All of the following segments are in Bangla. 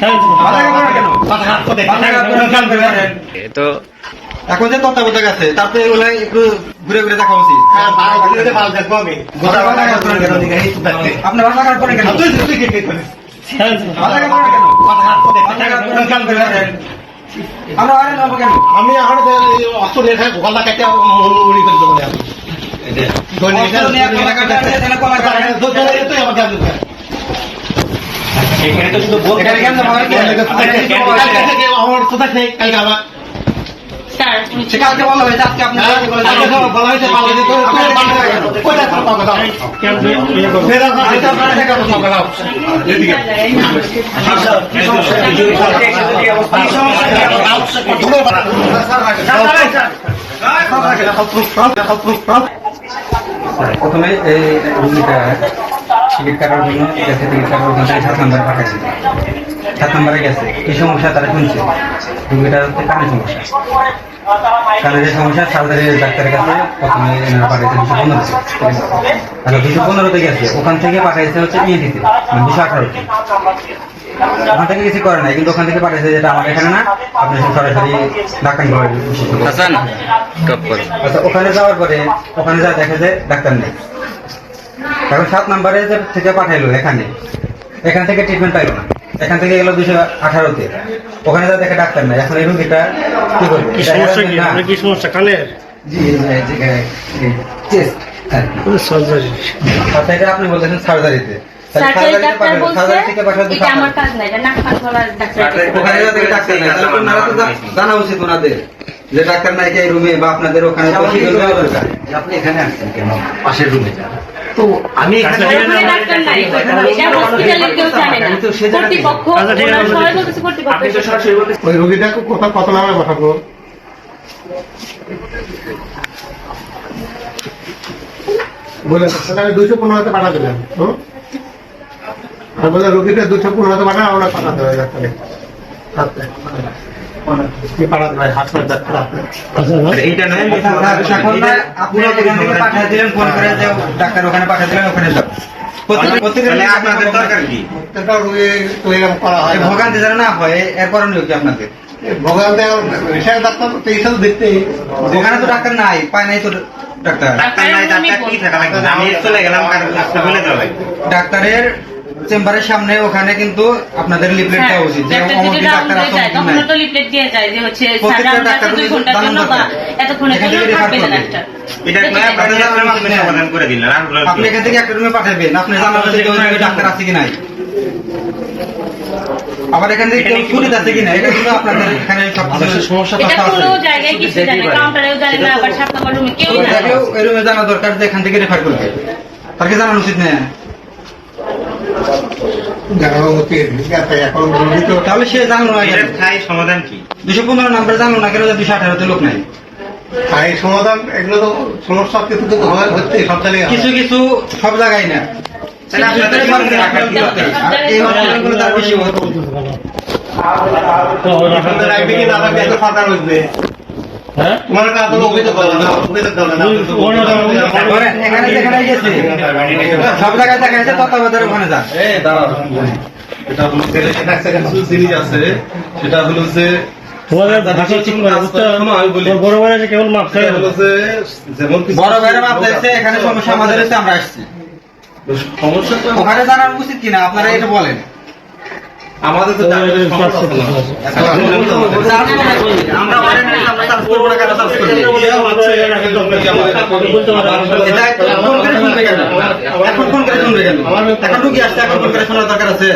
কাট করেন কেন কাট করেন তো এখন যে তত্ত্বাবধায়ক আছে তারপরে একটু ঘুরে ঘুরে দেখা উচিত কাট কাট করেন কেন কাট? করেন আমরা আরে কেন আমি এখন অস্ত্র লেখায় গলা কাটে উড়ি করে দেবো এখানে যাব? আর কি? আমার কোথায় নেই কালকে আবার স্যার সে দিতে প্রথমে এই টিকিট কাটার জন্য গেছে টিকিট কাটার ওখান থেকে সাত নাম্বার পাঠাইছে। সাত নাম্বারে গেছে। সমস্যা তারা শুনছে? রুগীটা হচ্ছে কানের সমস্যা। কানের যে সমস্যা সার্জারি ডাক্তারের কাছে প্রথমে পাঠাইছে দুশো পনেরোতে। আচ্ছা দুশো পনেরোতে গেছে। ওখান থেকে পাঠাইছে হচ্ছে ইএনটিতে মানে দুশো আঠারোতে। ওখান থেকে কিছু করে নাই কিন্তু ওখান থেকে পাঠাইছে যেটা আমার এখানে না আপনি সরাসরি ডাক্তার হাসান টপ করো আচ্ছা ওখানে যাওয়ার পরে ওখানে যা দেখে যে ডাক্তার নেই এখন সাত নাম্বারে যে থেকে পাঠাইলো এখানে এখান থেকে ট্রিটমেন্ট পাইলো না এখান থেকে গেলো দুশো আঠারোতে ওখানে যা দেখে ডাক্তার নেই এখন এই রুগীটা কি করবে কি সমস্যা কি আপনার কি সমস্যা কানের জি সার্জারি আচ্ছা আপনি বলতেছেন সার্জারিতে সার্জারি ডাক্তার বলছে এটা আমার কাজ না এটা নাক কান গলার ডাক্তার ওখানে যা দেখে ডাক্তার নেই তাহলে তো জানা উচিত ওনাদের যে ডাক্তার নাই এই রুমে বা আপনাদের ওখানে আপনি এখানে আসছেন কেন? পাশের রুমে যান তো আমি আচ্ছা, ওই রোগীটাকে কত নামে পাঠাবো? পনেরোতে হুম? বলে রোগীটা দুশো পনেরোতে পাঠা আমরা পাঠাতে হবে ডাক্তারে। আচ্ছা। হয় ডাক্তার ডাক্তার ওখানে পাঠিয়ে দিলেন যাও। ভোগান্তি যেন না হয় এর করণীয় কি আপনাদের? ভোগান্তি এখন ডাক্তার তো দেখতে ওখানে তো ডাক্তার নাই পায় নাই তো ডাক্তার। ডাক্তার নাই ডাক্তার কি থাকা লাগবে? আমি চলে গেলাম বলে দেওয়া লাগবে। ডাক্তারের চেম্বারের সামনে ওখানে কিন্তু আপনাদের লিফলেট হ্যাঁ, দেওয়া উচিত যে অমুক ডাক্তার যায় তখন তো লিফলেট দিয়ে যায় যে হচ্ছে প্রত্যেকটা ডাক্তার দুই ঘণ্টার জন্য বা। এতক্ষণের জন্য থাকবে না ডাক্তার। এটা আপনি সমাধান করে দিলেন আপনি এখান থেকে একটা রুমে পাঠাবেন আপনি জানাবেন যে যদি ডাক্তার আছে কি নাই আবার এখান থেকে কেউ ছুটি আছে কি না এটা কিন্তু আপনাদের এখানে সব সমস্যা এটা কোনো জায়গায় কিছু জানে কাউন্টারেও জানে না আবার সাত নম্বর রুমে কেউ জানে না। ওইটাকেও এই রুমে জানা দরকার যে এখান থেকে রেফার করবে। তাকে জানানো উচিত না জানানো উচিত ঠিক আছে এখন রোগী তো তাহলে সে জানলো না এর সমাধান কি? দুশো পনেরো নাম্বার জানলো না কেন দুশো আঠারোতে লোক নাই? এই সমাধান এগুলো তো সমস্যা কিছু কিন্তু হচ্ছে সব জায়গায় কিছু কিছু সব জায়গায় না। তাহলে আপনাদের রাখার কি এই হসপিটালগুলো তার বেশি হতো আপনাদের রাখবে কি না এটা সরকার বুঝবে তোমার কাছে কোনো অভিযোগ করে না অভিযোগ করে। না ধরেন, এখানে গেছে সব জায়গায় দেখা যাচ্ছে তত্ত্বাবধানের ওখানে যান। এটা হলো একটা আছে। সেটা হলো যে সমস্যা তো ওখানে জানার উচিত কিনা আপনারা এটা বলেন। আমাদের তো। আমরা এখন ফোন করে শুনবে কেন? এখন আসছে এখন ফোন করে শোনার দরকার আছে?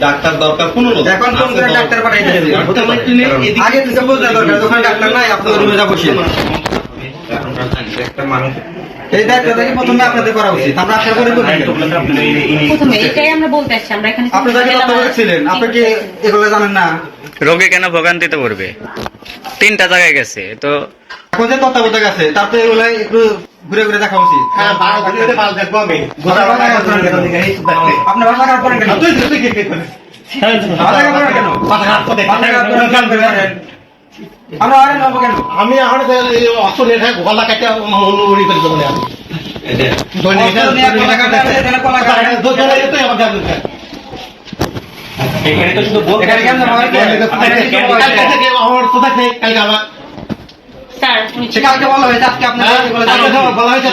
ডাক্তার দরকার কোনো এখন ফোন করে ডাক্তার পাঠাই দিয়েছে আগে দরকার ওখানে ডাক্তার নাই আপনার রুমে যা বসে। একটা মানুষ এই দায়িত্বটা কি প্রথমে আপনাদের করা উচিত। আমরা আশা করি প্রথমে এটাই আমরা বলতে আসছি আমরা এখানে আপনি যাকে তত্ত্বাবধায়ক ছিলেন আপনি কি এগুলো জানেন না? রোগী কেন ভোগান্তিতে পড়বে? তিনটা জায়গায় গেছে তো এখন যে তত্ত্বাবধায়ক আছে তারপরে এগুলো একটু ঘুরে ঘুরে দেখা উচিত। হ্যাঁ? আপনি ভাষা কাট করেন কেন? কেন? আমরা আরে নেব কেন? আমি এখন অস্ত্র নিয়ে থাকে গলা কাটে মনোরি করে দেবো আমি এখানে তো শুধু কেমন হয়? কালকে আমার কোথায় কালকে আমার কালকে বলা হয়েছে আজকে আপনার হ্যাঁ, বলে হয়েছে